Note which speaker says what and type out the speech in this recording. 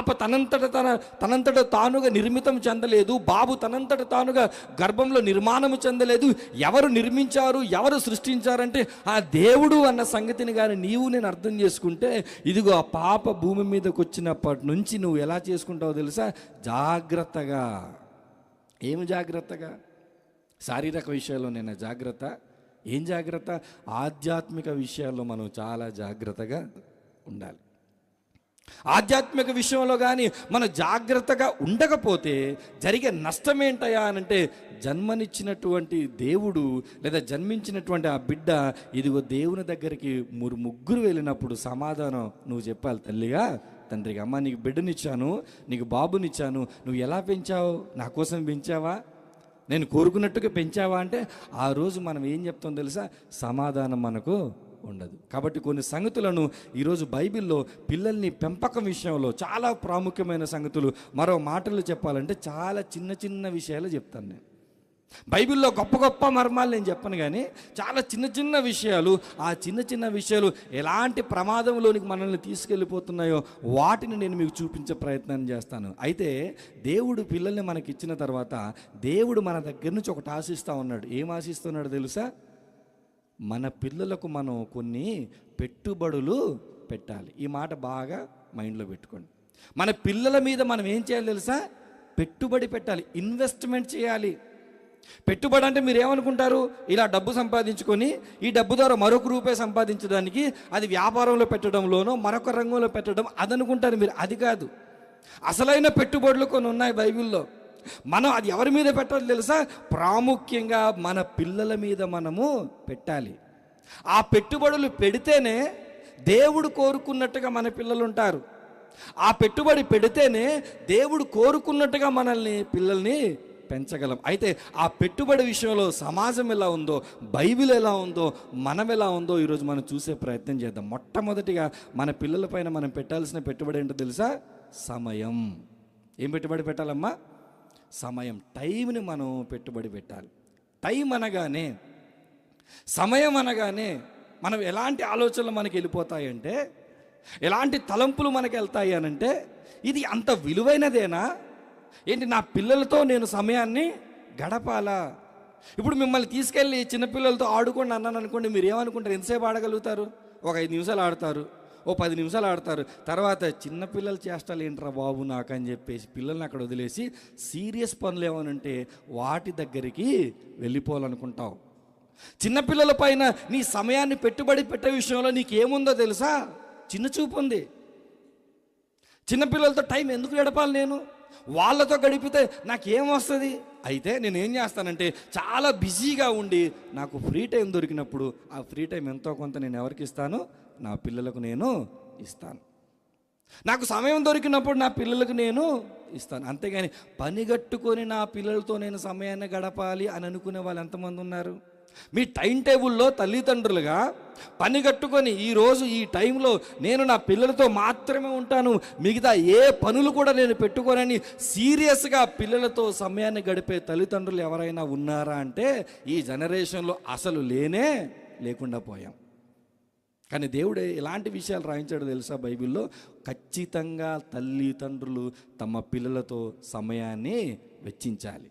Speaker 1: తనంతట తన తనంతట తానుగా నిర్మితం చెందలేదు బాబు తనంతట తానుగా గర్భంలో నిర్మాణము చెందలేదు. ఎవరు నిర్మించారు ఎవరు సృష్టించారంటే ఆ దేవుడు అన్న సంగతిని కానీ నీవు నేను అర్థం చేసుకుంటే ఇదిగో ఆ పాప భూమి మీదకి వచ్చినప్పటి నుంచి నువ్వు ఎలా చేసుకుంటావో తెలుసా? జాగ్రత్తగా. ఏమి జాగ్రత్తగా? శారీరక విషయాల్లోనైనా జాగ్రత్త? ఏం జాగ్రత్త? ఆధ్యాత్మిక విషయాల్లో మనం చాలా జాగ్రత్తగా ఉండాలి. ఆధ్యాత్మిక విషయంలో కానీ మనం జాగ్రత్తగా ఉండకపోతే జరిగే నష్టం ఏంటయా అనంటే జన్మనిచ్చినటువంటి దేవుడు లేదా జన్మించినటువంటి ఆ బిడ్డ ఇదిగో దేవుని దగ్గరికి మురు ముగ్గురు వెళ్ళినప్పుడు సమాధానం నువ్వు చెప్పాలి తల్లిగా. తండ్రిగా అమ్మ నీకు బిడ్డనిచ్చాను నీకు బాబునిచ్చాను నువ్వు ఎలా పెంచావు? నా కోసం పెంచావా? నేను కోరుకున్నట్టుగా పెంచావా అంటే ఆ రోజు మనం ఏం చెప్తాం తెలుసా? సమాధానం మనకు ఉండదు. కాబట్టి కొన్ని సంగతులను ఈరోజు బైబిల్లో పిల్లల్ని పెంపకం విషయంలో చాలా ప్రాముఖ్యమైన సంగతులు మరో మాటలు చెప్పాలంటే చాలా చిన్న చిన్న విషయాలు చెప్తాను నేను. బైబిల్లో గొప్ప గొప్ప మర్మాలు నేను చెప్పను కానీ చాలా చిన్న చిన్న విషయాలు ఆ చిన్న చిన్న విషయాలు ఎలాంటి ప్రమాదంలోనికి మనల్ని తీసుకెళ్ళిపోతున్నాయో వాటిని నేను మీకు చూపించే ప్రయత్నం చేస్తాను. అయితే దేవుడు పిల్లల్ని మనకి ఇచ్చిన తర్వాత దేవుడు మన దగ్గర నుంచి ఒకటి ఆశిస్తూ ఉన్నాడు. ఏం ఆశిస్తున్నాడు తెలుసా? మన పిల్లలకు మనం కొన్ని పెట్టుబడులు పెట్టాలి. ఈ మాట బాగా మైండ్లో పెట్టుకోండి. మన పిల్లల మీద మనం ఏం చేయాలి తెలుసా? పెట్టుబడి పెట్టాలి. ఇన్వెస్ట్మెంట్ చేయాలి. పెట్టుబడి అంటే మీరు ఏమనుకుంటారు? ఇలా డబ్బు సంపాదించుకొని ఈ డబ్బు ద్వారా మరొక రూపాయి సంపాదించడానికి అది వ్యాపారంలో పెట్టడంలోనో మరొక రంగంలో పెట్టడం అది అనుకుంటారు మీరు. అది కాదు. అసలైన పెట్టుబడులు కొన్ని ఉన్నాయి బైబిల్లో. మనం అది ఎవరి మీద పెట్టాలి తెలుసా? ప్రాముఖ్యంగా మన పిల్లల మీద మనము పెట్టాలి. ఆ పెట్టుబడులు పెడితేనే దేవుడు కోరుకున్నట్టుగా మన పిల్లలు ఉంటారు. ఆ పెట్టుబడి పెడితేనే దేవుడు కోరుకున్నట్టుగా మనల్ని పిల్లల్ని పెంచగలం. అయితే ఆ పెట్టుబడి విషయంలో సమాజం ఎలా ఉందో బైబిల్ ఎలా ఉందో మనం ఎలా ఉందో ఈరోజు మనం చూసే ప్రయత్నం చేద్దాం. మొట్టమొదటిగా మన పిల్లలపైన మనం పెట్టాల్సిన పెట్టుబడి ఏంటో తెలుసా? సమయం. ఏం పెట్టుబడి పెట్టాలమ్మా? సమయం టైంని మనం పెట్టుబడి పెట్టాలి. టైం అనగానే సమయం అనగానే మనం ఎలాంటి ఆలోచనలు మనకి వెళ్ళిపోతాయంటే ఎలాంటి తలంపులు మనకి వెళ్తాయి అనంటే ఇది అంత విలువైనదేనా? ఏంటి నా పిల్లలతో నేను సమయాన్ని గడపాలా? ఇప్పుడు మిమ్మల్ని తీసుకెళ్ళి చిన్నపిల్లలతో ఆడుకోండి అన్నాను అనుకోండి మీరు ఏమనుకుంటారు? ఎంతసేపు ఆడగలుగుతారు? ఒక ఐదు నిమిషాలు ఆడతారు. ఓ పది నిమిషాలు ఆడతారు. తర్వాత చిన్నపిల్లలు చేష్టలు ఏంట్రా బాబు నాకు అని చెప్పేసి పిల్లల్ని అక్కడ వదిలేసి సీరియస్ పనులు ఏమనంటే వాటి దగ్గరికి వెళ్ళిపోవాలనుకుంటావు. చిన్నపిల్లల పైన నీ సమయాన్ని పెట్టుబడి పెట్టే విషయంలో నీకేముందో తెలుసా? చిన్న చూపు ఉంది. చిన్నపిల్లలతో టైం ఎందుకు గడపాలి నేను? వాళ్ళతో గడిపితే నాకేం వస్తుంది అయితే నేను ఏం చేస్తానంటే చాలా బిజీగా ఉండి నాకు ఫ్రీ టైం దొరికినప్పుడు ఆ ఫ్రీ టైం ఎంతో కొంత నేను ఎవరికి ఇస్తాను? నా పిల్లలకు నేను ఇస్తాను. నాకు సమయం దొరికినప్పుడు నా పిల్లలకు నేను ఇస్తాను. అంతేగాని పనిగట్టుకొని నా పిల్లలతో నేను సమయాన్ని గడపాలి అని అనుకునే వాళ్ళు ఎంతమంది ఉన్నారు? మీ టైం టేబుల్లో తల్లిదండ్రులుగా పని కట్టుకొని ఈరోజు ఈ టైంలో నేను నా పిల్లలతో మాత్రమే ఉంటాను. మిగతా ఏ పనులు కూడా నేను పెట్టుకోనని సీరియస్గా పిల్లలతో సమయాన్ని గడిపే తల్లిదండ్రులు ఎవరైనా ఉన్నారా అంటే ఈ జనరేషన్లో అసలు లేనే లేకుండా పోయాం. కానీ దేవుడే ఎలాంటి విషయాలు రాయించాడు తెలుసా బైబిల్లో? ఖచ్చితంగా తల్లిదండ్రులు తమ పిల్లలతో సమయాన్ని వెచ్చించాలి.